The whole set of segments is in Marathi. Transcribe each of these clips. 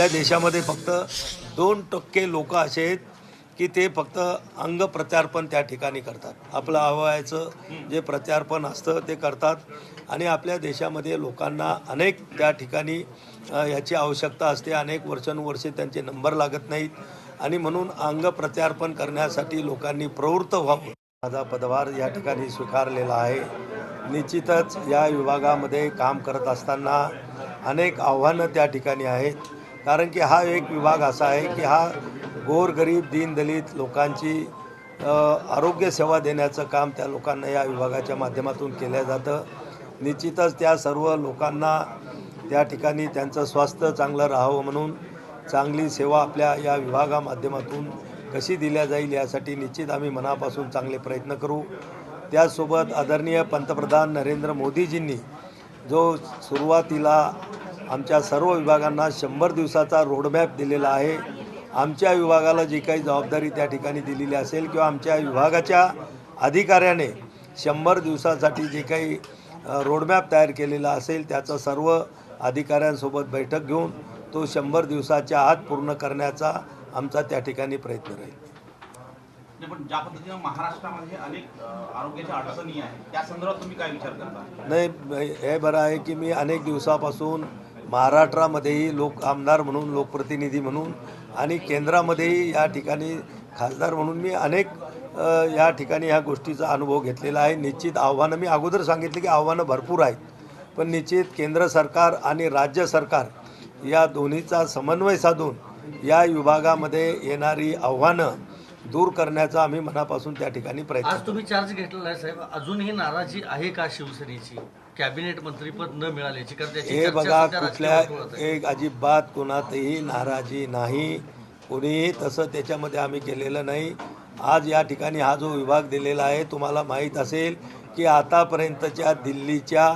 आपल्या देशामध्ये फक्त दोन टक्के लोक असे आहेत की ते फक्त अंग प्रत्यार्पण त्या ठिकाणी करतात. आपलं आवायाचं जे प्रत्यार्पण असतं ते करतात. आणि आपल्या देशामध्ये लोकांना अनेक त्या ठिकाणी याची ह्याची आवश्यकता असते. अनेक वर्षानुवर्षे त्यांचे नंबर लागत नाहीत. आणि म्हणून अंग प्रत्यार्पण करण्यासाठी लोकांनी प्रवृत्त व्हावं. माझा पदभार या ठिकाणी स्वीकारलेला आहे. निश्चितच या विभागामध्ये काम करत असताना अनेक आव्हानं त्या ठिकाणी आहेत. कारण की हा एक विभाग असा आहे की हा गोरगरीब दीनदलित लोकांची आरोग्यसेवा देण्याचं काम त्या लोकांना या विभागाच्या माध्यमातून केलं जातं. निश्चितच त्या सर्व लोकांना त्या ठिकाणी त्यांचं स्वास्थ्य चांगलं राहावं म्हणून चांगली सेवा आपल्या या विभागा माध्यमातून कशी दिल्या जाईल यासाठी निश्चित आम्ही मनापासून चांगले प्रयत्न करू. त्याचसोबत आदरणीय पंतप्रधान नरेंद्र मोदीजींनी जो सुरुवातीला आमच्या सर्व विभागांना शंभर दिवसाचा रोडमॅप दिलेला आहे. आमच्या विभागाला जी काही जबाबदारी त्या ठिकाणी दिलेली असेल किंवा आमच्या विभागाच्या अधिकाऱ्याने शंभर दिवसासाठी जे काही रोडमॅप तयार केलेला असेल त्याचं सर्व अधिकाऱ्यांसोबत बैठक घेऊन तो शंभर दिवसाच्या आत पूर्ण करण्याचा आमचा त्या ठिकाणी प्रयत्न राहील. नाही, पण ज्या पद्धतीनं महाराष्ट्रामध्ये अनेक आरोग्याच्या अडचणी आहेत त्या संदर्भात तुम्ही काय विचार करता? नाही हे बरं आहे की मी अनेक दिवसापासून महाराष्ट्रामध्येही लोक आमदार म्हणून लोकप्रतिनिधी म्हणून आणि केंद्रामध्येही या ठिकाणी खासदार म्हणून मी अनेक या ठिकाणी ह्या गोष्टीचा अनुभव घेतलेला आहे. निश्चित आव्हानं मी अगोदर सांगितलं की आव्हानं भरपूर आहेत. पण निश्चित केंद्र सरकार आणि राज्य सरकार या दोन्हीचा समन्वय साधून या विभागामध्ये येणारी आव्हानं दूर करण्याचा आम्ही मनापासून त्या ठिकाणी प्रयत्न आज तुम्ही चार्ज घेतलेला आहे साहेब. अजूनही नाराजी आहे का शिवसेनेची? कॅबिनेट मंत्रीपद न मिळाल्याची कारण त्याची हे चर्चा बघा सध्या कुठल्या आहे. एक अजिबात कोणातही नाराजी नाही कोणीही तसं त्याच्यामध्ये आम्ही केलेलं नाही आज या ठिकाणी हा जो विभाग दिलेला आहे तुम्हाला माहीत असेल की आतापर्यंतच्या दिल्लीच्या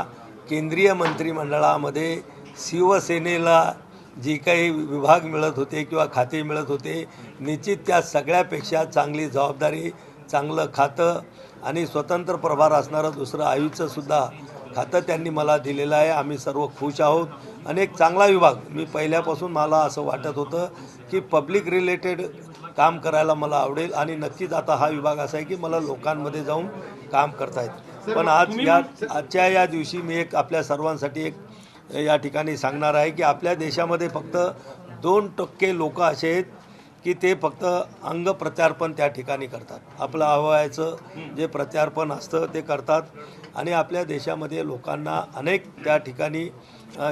केंद्रीय मंत्रिमंडळामध्ये शिवसेनेला जी काही विभाग मिळत होते किंवा खाते मिळत होते निश्चित त्या सगळ्यापेक्षा चांगली जबाबदारी चांगलं खातं आणि स्वतंत्र प्रभार असणारं दुसरं आयुष्यसुद्धा खातं त्यांनी मला दिलेलं आहे. आम्ही सर्व खुश आहोत. आणि एक चांगला विभाग. मी पहिल्यापासून मला असं वाटत होतं की पब्लिक रिलेटेड काम करायला मला आवडेल. आणि नक्कीच आता हा विभाग असा आहे की मला लोकांमध्ये जाऊन काम करता येतं पण आज या आजच्या या दिवशी मी एक आपल्या सर्वांसाठी एक या ठिकाणी सांगणार आहे की आपल्या देशामध्ये फक्त दोन टक्के लोक असे आहेत की ते फक्त अंग प्रत्यार्पण त्या ठिकाणी करतात. आपलं आवयाचं जे प्रत्यार्पण असतं ते करतात. आणि आपल्या देशामध्ये लोकांना अनेक त्या ठिकाणी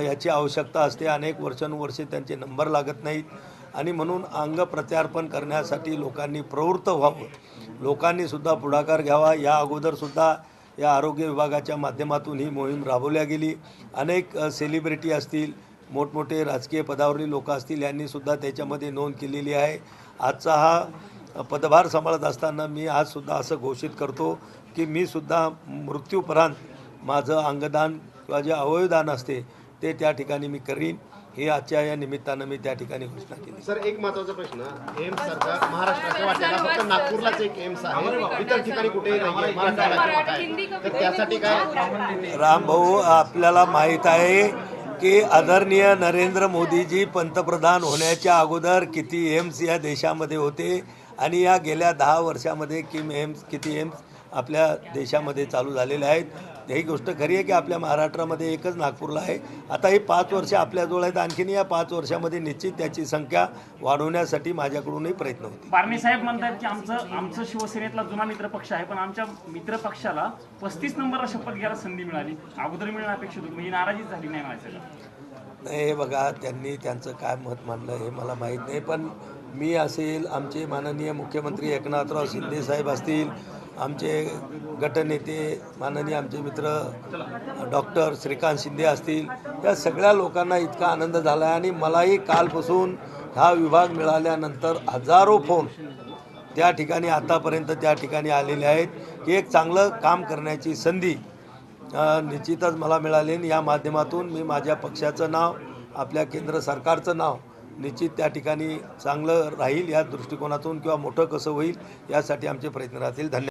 याची आवश्यकता असते. अनेक वर्षानुवर्षे त्यांचे नंबर लागत नाहीत. आणि म्हणून अंग प्रत्यार्पण करण्यासाठी लोकांनी प्रवृत्त व्हावं. लोकांनीसुद्धा पुढाकार घ्यावा. या अगोदरसुद्धा या आरोग्य विभागाच्या माध्यमातून ही मोहीम राबवल्या गेली. अनेक सेलिब्रिटी असतील मोठमोठे राजकीय पदावरील लोक असतील यांनी सुद्धा त्याच्यामध्ये नोंद केलेली आहे. आजचा हा पदभार सांभाळत असताना मी आजसुद्धा असं घोषित करतो की मी सुद्धा मृत्यूपर्यंत माझं अंगदान किंवा जे अवयवदान असते ते त्या ठिकाणी मी करीन. हे आजच्या या निमित्तानं मी त्या ठिकाणी घोषणा केली. सर एक महत्त्वाचा प्रश्न. एम्स सरकार महाराष्ट्राच्या वाट्याला फक्त नागपूरलाच एक एम्स आहे. इतर ठिकाणी कुठेही वाट्यात. तर त्यासाठी काय? राम भाऊ आपल्याला माहीत आहे की आदरणीय नरेंद्र मोदीजी पंतप्रधान होण्याच्या अगोदर किती एम्स या देशामध्ये होते आणि या गेल्या दहा वर्षामध्ये किम एम्स किती एम्स आपल्या देशामध्ये चालू झालेले आहेत. ही गोष्ट खरी आहे की आपल्या महाराष्ट्रामध्ये एकच नागपूरला आहे. आता ही पाच वर्ष आपल्याजवळ आहेत. आणखीन या पाच वर्षामध्ये निश्चित त्याची संख्या वाढवण्यासाठी माझ्याकडूनही प्रयत्न होतील. बारणे साहेब म्हणतात की आमचं आमचं शिवसेनेतला जुना मित्रपक्ष आहे पण आमच्या मित्रपक्षाला पस्तीस नंबरला शपथ घ्यायला संधी मिळाली. अगोदर मिळणं अपेक्षित होतं म्हणजे नाराजीच झाली नाही म्हणायचं नाही हे बघा त्यांनी त्यांचं काय मत मांडलं हे मला माहीत नाही पण मी असेल आमचे माननीय मुख्यमंत्री एकनाथराव शिंदे साहेब असतील आमचे गटनेते माननीय आमचे मित्र डॉक्टर श्रीकांत शिंदे असतील या सगळ्या लोकांना इतका आनंद झाला आहे आणि मलाही कालपासून हा विभाग मिळाल्यानंतर हजारो फोन त्या ठिकाणी आतापर्यंत त्या ठिकाणी आलेले आहेत की एक चांगलं काम करण्याची संधी निश्चितच मला मिळाली या माध्यमातून मी माझ्या पक्षाचं नाव आपल्या केंद्र सरकारचं नाव निश्चित त्या ठिकाणी चांगलं राहील या दृष्टिकोनातून किंवा मोठं कसं होईल यासाठी आमचे प्रयत्न राहतील. धन्यवाद.